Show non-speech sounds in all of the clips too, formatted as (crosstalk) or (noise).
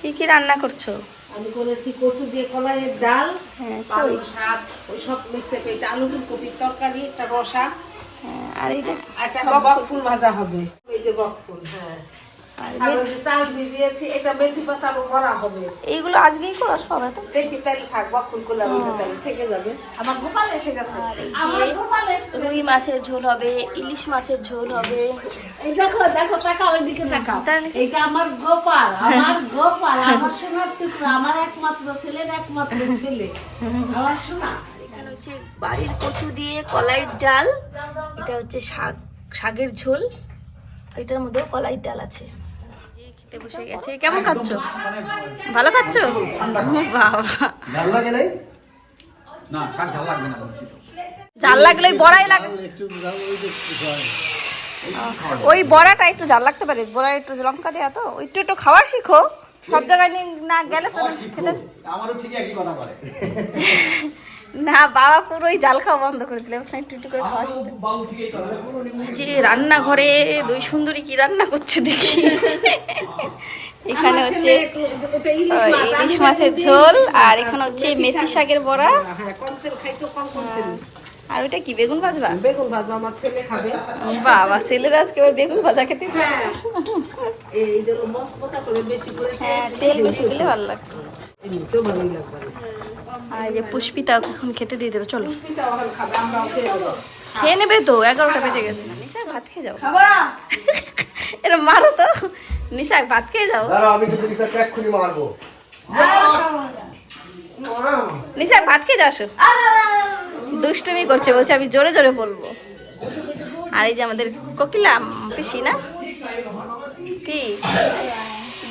কি কি রান্না করছ? আমি করেছি কচু দিয়ে কলাইয়ের ডাল হ্যাঁ, পালং শাক ওই সব মিশে পেটে আলু ফুলকপির তরকারি একটা রসা। হ্যাঁ, আর এটা একটা বক ফুল ভাজা হবে। এই যে বক ফুল হ্যাঁ। চাল ভিজিয়েছি এটা মেথি পাতা ভরা হবে। এইগুলো আজকেই করো সব এত। দেখি তাহলে থাক বক ফুল তাহলে থেকে যাবে। আমার গোপাল এসে গেছে। আমার গোপাল রুই মাছের ঝোল হবে ইলিশ মাছের ঝোল হবে। এই দেখো দেখো তাকাও ওইদিকে তাকাও। এটা আমার গোপাল আমার গোপাল আমার সোনার টুকরো আমার একমাত্র ছেলের একমাত্র ছেলে। আমার সোনা। এখানে হচ্ছে বাড়ির কচু দিয়ে কলাইয়ের ডাল এটা হচ্ছে শাক শাকের ঝোল। এটার মধ্যেও কলাইয়ের ডাল আছে। খেতে বসে গেছে। কেমন খাচ্ছ? ভালো খাচ্ছ? বাবা। জাল লাগে নাই না শাক ঝাল লাগবে না লাগলে ওই বড়াই লাগে ওই বড়াটা একটু জাল লাগতে পারে। বড়া একটু লঙ্কা দেওয়া তো। একটু একটু খাওয়ার শিখো। সব জায়গায় নিয়ে না গেলে তো খেতে আমারও ঠিক একই কথা করে (laughs) না বাবা পুরোই জাল খাওয়া বন্ধ করেছিল। একটু করে খাওয়া যে রান্নাঘরে দুই সুন্দরী কি রান্না করছে দেখি। এখানে হচ্ছে ইলিশ মাছের ঝোল আর এখানে হচ্ছে মেথি শাকের বড়া। আর ওইটা কি বেগুন ভাজবা? বেগুন ভাজবা আমার ছেলে খাবে। বাবা ছেলেরা আজকে আবার বেগুন ভাজা খেতে হ্যাঁ। এই যেগুলো মশ মশা করে বেশি করে হ্যাঁ তেল বেশি দিলে ভালো লাগে এমনিতেও ভালোই লাগবে। আর এই যে পুষ্পিতা এখন খেতে দিয়ে দেবে চলো। খেয়ে নেবে তো এগারোটা বেজে গেছে। নিশা ভাত খেয়ে যাও। (laughs) এরা মারো তো। নিশা ভাত খেয়ে যাও। আমি কিন্তু রিসার্চ এক্ষুনি মারবো। নিশা ভাত খেয়ে যাও। দুষ্টুমি করছে বলছে আমি জোরে জোরে বলব। আর এই যে আমাদের কোকিলা পিসি না? কি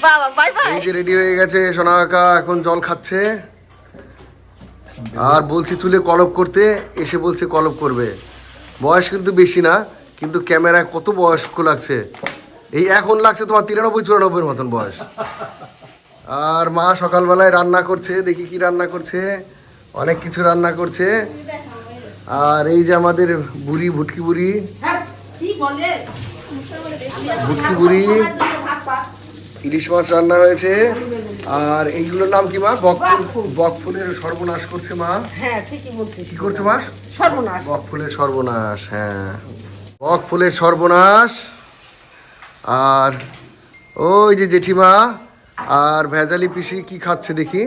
বাবা বাই বাই। এই যে রেডি হয়ে গেছে সোনা কাকা এখন জল খাচ্ছে। আর বলছি চুলে কলপ করতে এসে বলছে কলপ করবে। বয়স কিন্তু বেশি না কিন্তু ক্যামেরায় কত বয়স্ক লাগছে। এই এখন লাগছে তোমার তিরানব্বই চুরানব্বইয়ের মতন বয়স। আর মা সকালবেলায় রান্না করছে দেখি কি রান্না করছে। অনেক কিছু রান্না করছে। আর এই যে আমাদের বুড়ি ভুটকি বুড়ি। হ্যাঁ ভুটকি বুড়ি। ইলিশ মাছ রান্না হয়েছে। আর এইগুলোর নাম কি মা? বকফুল বকফুলের সর্বনাশ করছে মা। হ্যাঁ ঠিকই বলছিস। কি করছে মা? সর্বনাশ। বকফুলের সর্বনাশ হ্যাঁ। বকফুলের সর্বনাশ। আর ওই যে জেঠিমা আর ভেজালি পিসি কি খাচ্ছে দেখি?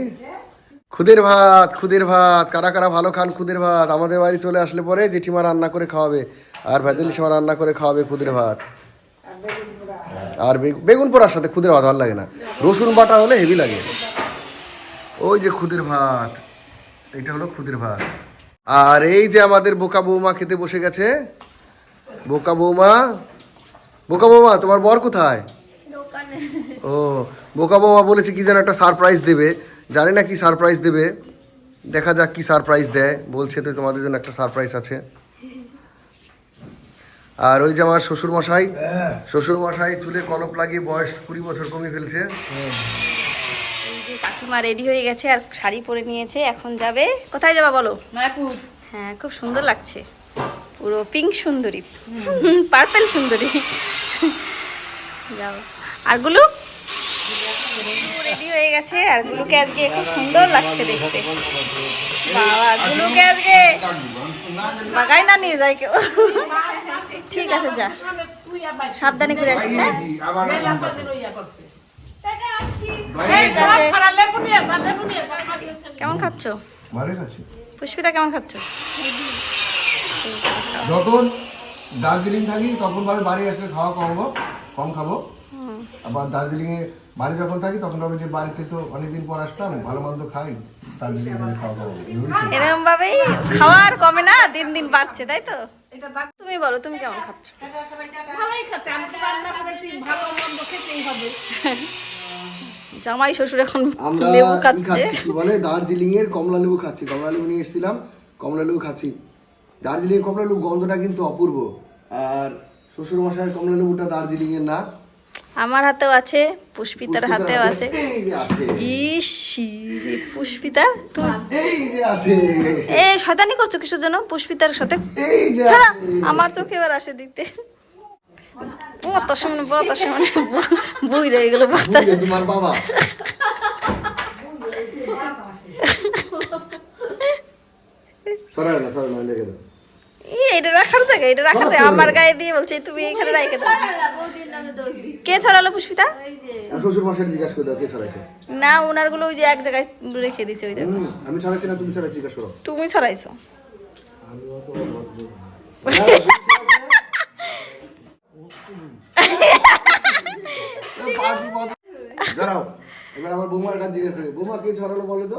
খুদের ভাত খুদের ভাত। কারা কারা ভালো খান খুদের ভাত? আমাদের বাড়ি চলে আসলে পরে জেঠিমা রান্না করে খাওয়াবে। আর ভেজালি সীমা রান্না করে খাওয়াবে খুদের ভাত। আর বেগ- বেগুন পোড়ার সাথে খুদের ভাত ভালো লাগে না। রসুন বাটা হলে হেভি লাগে। ওই যে খুদের ভাত। এটা হলো খুদের ভাত। আর এই যে আমাদের বোকা বৌমা খেতে বসে গেছে। বোকা বৌমা। বোকা বৌমা তোমার বর কোথায়? ও বোকা বৌমা বলেছে কি যেন একটা সারপ্রাইজ দেবে। জানি না কি সারপ্রাইজ দেবে। দেখা যাক কি সারপ্রাইজ দেয়। বলছে তো তোমাদের জন্য একটা সারপ্রাইজ আছে। আর ওই যে আমার শ্বশুর মশাই শ্বশুর মশাই চুলে কলপ লাগিয়ে বয়স কুড়ি বছর কমিয়ে ফেলছে। এই যে কাকিমা রেডি হয়ে গেছে আর শাড়ি পরে নিয়েছে এখন যাবে। কোথায় যাবা বলো? মায়াপুর হ্যাঁ খুব সুন্দর লাগছে। পুরো পিঙ্ক সুন্দরী। পার্পেল সুন্দরী। যাও। আর গুলু? রেডি হয়ে গেছে আর গুলুকে আজকে খুব সুন্দর লাগছে দেখতে। বাবা গুলুকে আজকে বাগাই না নিয়ে যায় কেউ? ঠিক আছে যা। সাবধানে করে আসিস হ্যাঁ? ঠিক আছে। কেমন খাচ্ছ? ভালো খাচ্ছি। পুষ্পিতা কেমন খাচ্ছ? যখন দার্জিলিং থাকি তখন ভাবে বাড়ি আসলে খাওয়া কমবো কম খাব। আবার দার্জিলিং এ বাড়ি যখন থাকি তখন ভাবে যে বাড়িতে তো অনেকদিন পর আসলাম ভালো মন্দ খাই দার্জিলিং এ খাওয়া খাব এইভাবেই চলে। এরকম ভাবেই খাওয়ার কমে না দিন দিন বাড়ছে তাই তো? তুমি বলো তুমি কেমন খাচ্ছ? ভালোই খাচ্ছে আমি তো রান্না করেছি ভালো মন্দ খেতেই হবে। জামাই শ্বশুর এখন লেবু খাচ্ছে। কি বলে? দার্জিলিং এর কমলা লেবু খাচ্ছি কমলা লেবু নিয়ে এসেছিলাম কমলা লেবু খাচ্ছি। দার্জিলিং এর কমলা লেবু গন্ধটা কিন্তু অপূর্ব। আর শ্বশুর মশাইয়ের কমলা লেবুটা দার্জিলিং এর না। আমার হাতেও আছে পুষ্পিতার হাতেও আছে। ইসি পুষ্পিতা এ শয়তানি করছ কিসের জন্য? পুষ্পিতার সাথে আমার চোখে এবার আসে দিতে। সামনে বই রয়ে গেল বুঝলে তোমার বাবা। না না দাও। এটা রাখার জায়গা এটা রাখার জায়গা। আমার গায়ে দিয়ে বলছে তুমি এখানে রেখে দাও। কে ছড়ালো পুষ্পিতা? শ্বশুর মশাই জিজ্ঞাসা করে দাও কে ছড়াইছে? না ওনারগুলো ওই যে এক জায়গায় রেখে দিছে ওই হুম, আমি ছড়াইছি না তুমি ছড়াই জিজ্ঞাসা করো। তুমি ছড়াইছো। দাঁড়াও এবার আমার বৌমার কাছে জিজ্ঞাসা করি বৌমা কে ছড়ালো বলো তো?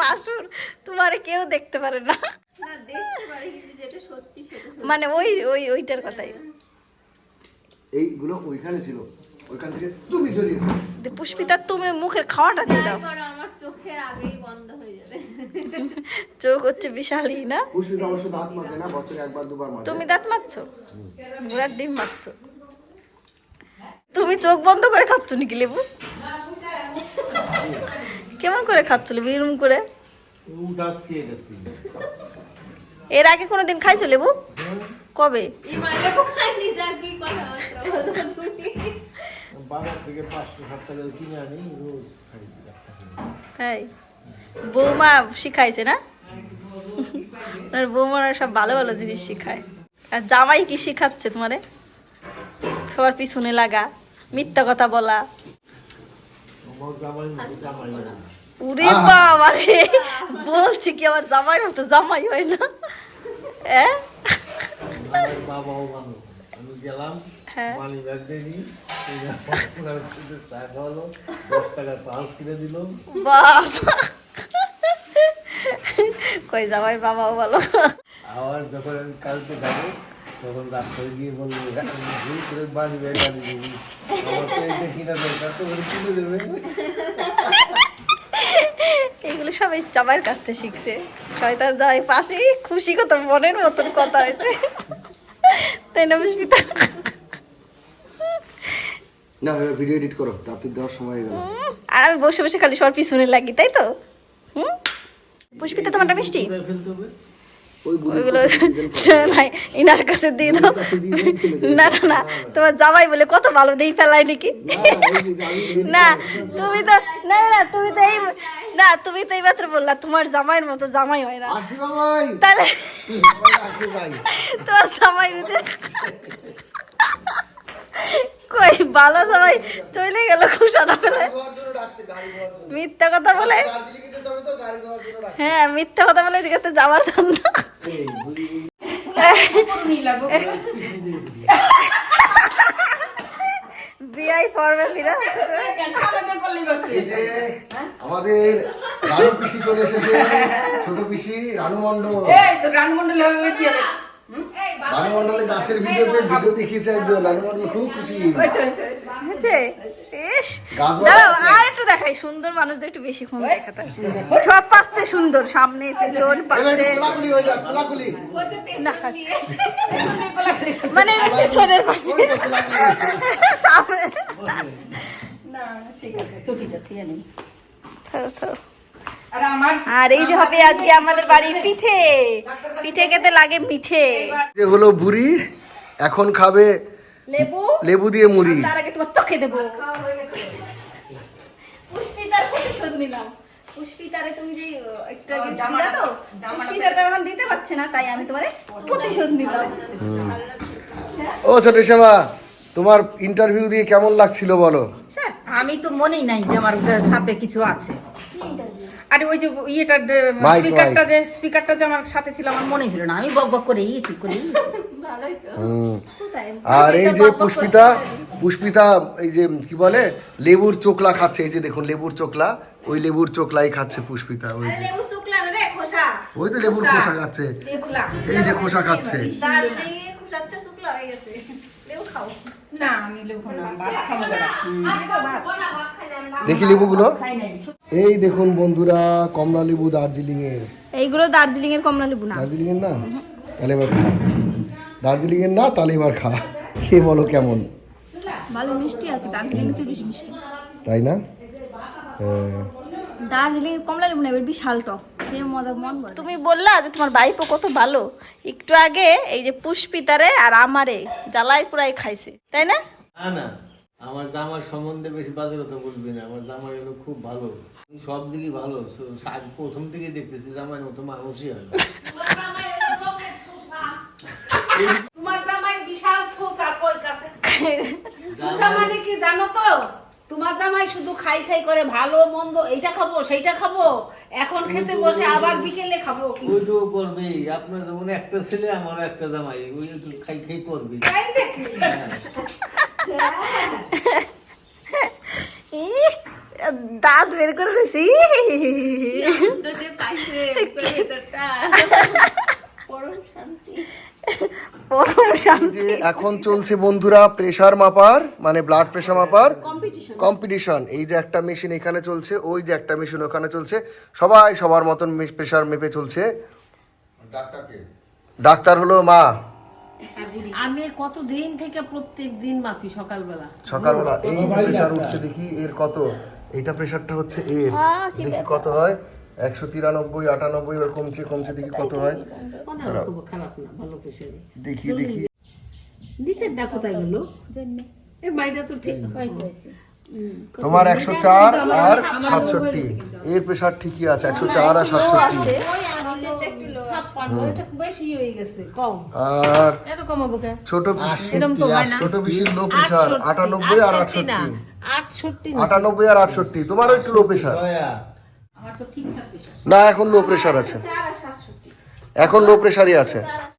বাসুর তোমার কেউ দেখতে পারে না। মানে ওই ওই ওইটার কথাই। এইগুলো ওইখানে ছিল। ওইখান থেকে তুমি জড়িয়েছো যে পুষ্পিতা তুমি মুখের খাওয়াটা দিয়ে দাও। আমার চোখের আগেই বন্ধ হয়ে যাবে। চোখ হচ্ছে বিশালই না? পুষ্পিতা অবশ্য দাঁত মাজে না বছরে একবার দুবার মাজে। তুমি দাঁত মারছো ঘোড়ার ডিম মারছো তুমি চোখ বন্ধ করে খাচ্ছ নাকি লেবু? কেমন করে খাচ্ছ লেবু? এরম করে? এর আগে কোনোদিন খাইছো লেবু? কবে? কিনে। তাই? বৌমা শিখাইছে না? আর বৌমারা সব ভালো ভালো জিনিস শিখায়। আর জামাই কি শিখাচ্ছে তোমারে? সবার পিছনে লাগা মিথ্যা কথা বলা। আমার জামাই মতো জামাই না। উরে বাবা রে বলছি কি আমার জামাই মতো জামাই হয় না? হ্যাঁ বাবাও মানুষ আমি গেলাম। মানি ব্যাগ দেয়নি চা খাওয়ালো দশ টাকার পাঁচ কিনে দিল বাবা। কই জামাই বাবাও বলো। আবার যখন আমি কালকে যাব, তখন রাস্তায় গিয়ে বলব ভুল করে মানি ব্যাগ আনি দিবি আমার তো এটা কিনা দরকার তো কিনে দেবে? এগুলো সবাই চাবার কাছ থেকে শিখছে। শয়তান জামাই পাশে খুশি কত মনের মতন কথা হয়েছে। তাই না পুষ্পিতা? না ভিডিও এডিট করো তাতে দেওয়ার সময় হয়ে গেল। আর আমি বসে বসে খালি সবার পিছনে লাগি তাই তো? হুম? পুষ্পিতা তোমারটা মিষ্টি? ওইগুলো নাই (laughs) ইনার কাছে দিয়ে দাও। দিয়ে। না না না তোমার জামাই বলে কত ভালো দেই ফেলাই নাকি? না। তুমি তো না না, তুমি তো এই না তুমি তো এই মাত্র বললা তোমার জামাইয়ের মতো জামাই হয় না। তাহলে তোমার জামাই দিতে। কই ভালো জামাই চলে গেল খুশানা ফেলে। জন্য জন্য। মিথ্যা কথা বলে? জন্য। হ্যাঁ মিথ্যা কথা বলে এদিকে যাওয়ার বুড়ি বিআই আমাদের রানু পিসি চলে এসেছে। ছোট পিসি রানু মন্ডল রানু মন্ডলের গাছের ভিডিওতে ভিডিও দেখিয়েছে একজন রানু মন্ডল খুব খুশি। হয়েছে ইস গাছ দেখাই সুন্দর মানুষদের একটু বেশি ফোন দেখাতে। সব পাশতে সুন্দর সামনে পিছন পাশে। মানে পিছনের পাশে। সামনে। আর এই যে হবে আজকে আমাদের বাড়ির পিঠে। পিঠে খেতে লাগে মিঠে। যে হলো বুড়ি এখন খাবে লেবু। লেবু দিয়ে মুড়ি। তার আগে তোমার চোখে দেবো। পুষ্পিতার প্রতিশোধ নিলাম। পুষ্পিতারে তুমি যে একটু আগে দিলা তো পুষ্পিতা তো এখন দিতে পারছে না তাই আমি তোমার প্রতিশোধ নিলাম। ও ছোট শ্যামা তোমার ইন্টারভিউ দিয়ে কেমন লাগছিল বলো? হ্যাঁ, আমি তো মনেই নাই যে আমার সাথে কিছু আছে। আরে ওই যে ইয়েটা স্পিকারটা যে স্পিকারটা যে আমার সাথে ছিল আমার মনে ছিল না। আমি বক বক করে ইয়ে ঠিক করি ভালোই তো। হুম। কোথায়? আর এই যে পুষ্পিতা পুষ্পিতা এই যে কি বলে লেবুর চোকলা খাচ্ছে। এই যে দেখুন লেবুর চোকলা। ওই লেবুর চোকলাই খাচ্ছে পুষ্পিতা ওই যে। ওই তো লেবুর খোসা। খাচ্ছে। এই যে খোসা খাচ্ছে। দার্জিলিংয়ে খোসাতে শুকলা হয়ে গেছে। লেবু খাও। না আমি লেবু না ভাত খাব না। দেখি লেবুগুলো। এই দেখুন বন্ধুরা কমলা লেবু দার্জিলিং এর এইগুলো দার্জিলিং এর কমলা লেবু না। দার্জিলিং এর না? তাহলে এবার খা। দার্জিলিং এর না তাহলে এবার খা। খেয়ে বলো কেমন? ভালো মিষ্টি আছে দার্জিলিং এর বেশি মিষ্টি। তাই না? হ্যাঁ। দার্জিলিং কমলা লেবু না এবার বিশাল টক। মন তুমি বললা যে তোমার বাইপো কত ভালো। একটু আগে এই যে পুষ্পিতারে আর আমারে জ্বালাই পুরাই খাইছে তাই না? না না আমার জামার সম্বন্ধে বেশি বাজে কথা বলবি না আমার জামাই হলো খুব ভালো। সব দিকে ভালো প্রথম থেকে দেখতেছি জামাই মতো মানুষই হলো তোমার জামাই বিশাল সোসা কই কাছে? (laughs) মানে কি জানো তো? তোমার জামাই শুধু খাই খাই করে ভালো মন্দ এইটা খাব সেইটা খাব। এখন খেতে বসে আবার বিকেলে খাব কি? ওইটুকু করবেই আপনার যেমন একটা ছেলে আমার একটা জামাই। ওই একটু খাই খাই করবি। ই, দাঁত বের করে রয়েছি পরম যে এখন চলছে বন্ধুরা প্রেসার মাপার মানে ব্লাড প্রেসার মাপার। কম্পিটিশন এই যে একটা মেশিন এখানে চলছে ওই যে একটা মেশিন ওখানে চলছে। সবাই সবার মতন প্রেসার মেপে চলছে। ডাক্তার হলো মা। আমি কত দিন থেকে প্রত্যেক দিন মাপি সকালবেলা? সকালবেলা এই যে প্রেসার উঠছে দেখি এর কত? এইটা প্রেসারটা হচ্ছে এর। দেখি কত হয়? একশো তিরানব্বই আটানব্বই এবার কমছে কমছে দেখি কত হয়। খারাপ খারাপ না দেখি দেখি। নিচের ডাক কোথায় গেল এ বাইরে তো ঠিক তোমার একশো চার আর সাতষট্টি। এর প্রেসার ঠিকই আছে একশো চার আর সাতষট্টি। আর হয়ে ছোট পিসি এরকম তো হয় না। ছোট পিসির লো প্রেসার আটানব্বই আর আটষট্টি আটানব্বই আর আটষট্টি তোমারও একটু লো প্রেসার না এখন লো প্রেশার আছে। এখন লো প্রেশারই আছে।